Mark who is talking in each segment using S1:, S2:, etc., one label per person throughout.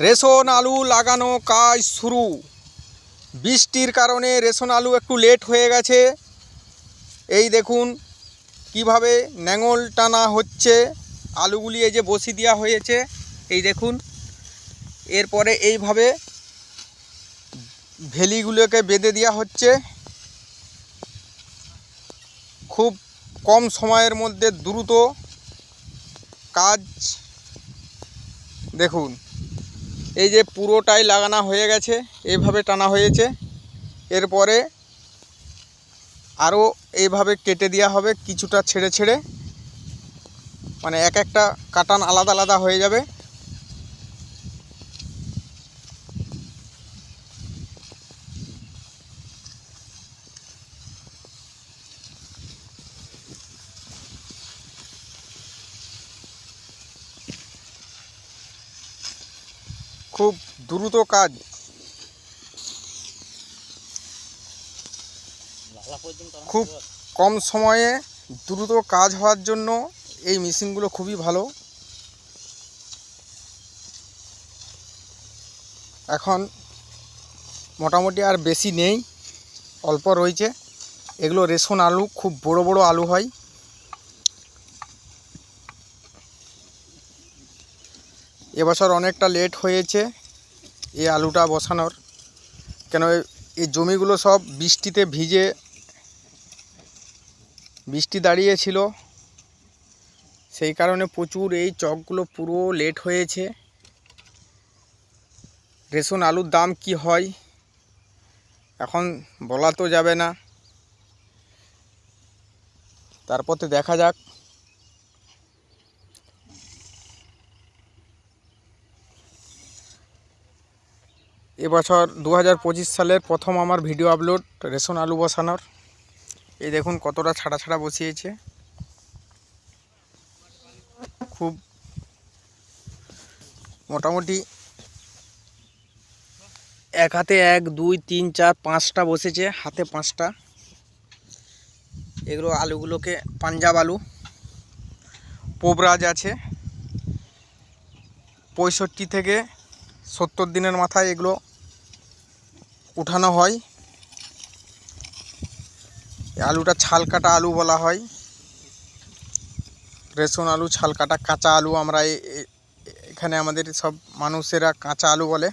S1: Ration আলু লাগানো কাজ শুরু। বৃষ্টির কারণে রেশন আলু একটু লেট হয়ে গেছে। এই দেখুন কীভাবে ন্যাঙল টানা হচ্ছে। আলুগুলি এই যে বসি দেওয়া হয়েছে, এই দেখুন। এরপরে এইভাবে ভেলিগুলোকে বেঁধে দেওয়া হচ্ছে। খুব কম সময়ের মধ্যে দ্রুত কাজ দেখুন। এই যে পুরোটাই লাগানো হয়ে গেছে এইভাবে টানা হয়েছে। এরপরে আরও এইভাবে কেটে দেওয়া হবে, কিছুটা ছেড়ে ছেড়ে। মানে এক একটা কাটান আলাদা আলাদা হয়ে যাবে। খুব দ্রুত কাজ। খুব কম সময়ে দ্রুত কাজ হওয়ার জন্য এই মেশিনগুলো খুবই ভালো। এখন মোটামুটি আর বেশি নেই, অল্প রয়েছে। এগুলো রেশন আলু, খুব বড় বড় আলু হয়। এবছর অনেকটা লেট হয়েছে এই আলুটা বসানোর। কেন এই জমিগুলো সব বৃষ্টিতে ভিজে, বৃষ্টি দাঁড়িয়েছিল। সেই কারণে প্রচুর এই চকগুলো পুরো লেট হয়েছে। রেশন আলুর দাম কি হয়, এখন বলা তো যাবে না। তারপরে দেখা যাক। এবছর দু হাজার পঁচিশ সালের প্রথম আমার ভিডিও আপলোড রেশন আলু বসানোর। এই দেখুন কতটা ছাড়া ছাড়া বসিয়েছে। খুব মোটামুটি এক হাতে এক, দুই, তিন, চার, পাঁচটা বসেছে, হাতে পাঁচটা। এগুলো আলুগুলোকে পাঞ্জাব আলু, পোবরাজ আছে। পঁয়ষট্টি থেকে সত্তর দিনের মাথায় এগুলো উঠানো হয়। আলুটা ছাল কাটা আলু বলা হয়। রেশন আলু, ছাল কাটা কাঁচা আলু আমরা এখানে আমাদের সব মানুষেরা কাঁচা আলু বলে।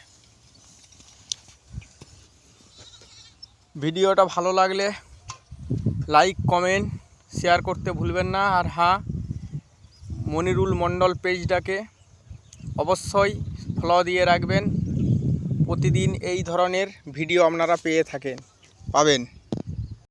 S1: ভিডিওটা ভালো লাগলে লাইক, কমেন্ট, শেয়ার করতে ভুলবেন না। আর হ্যাঁ মনিরুল মণ্ডল পেজটাকে অবশ্যই ফলো দিয়ে রাখবেন। প্রতিদিন এই ধরনের ভিডিও আপনারা পেয়ে থাকেন পাবেন।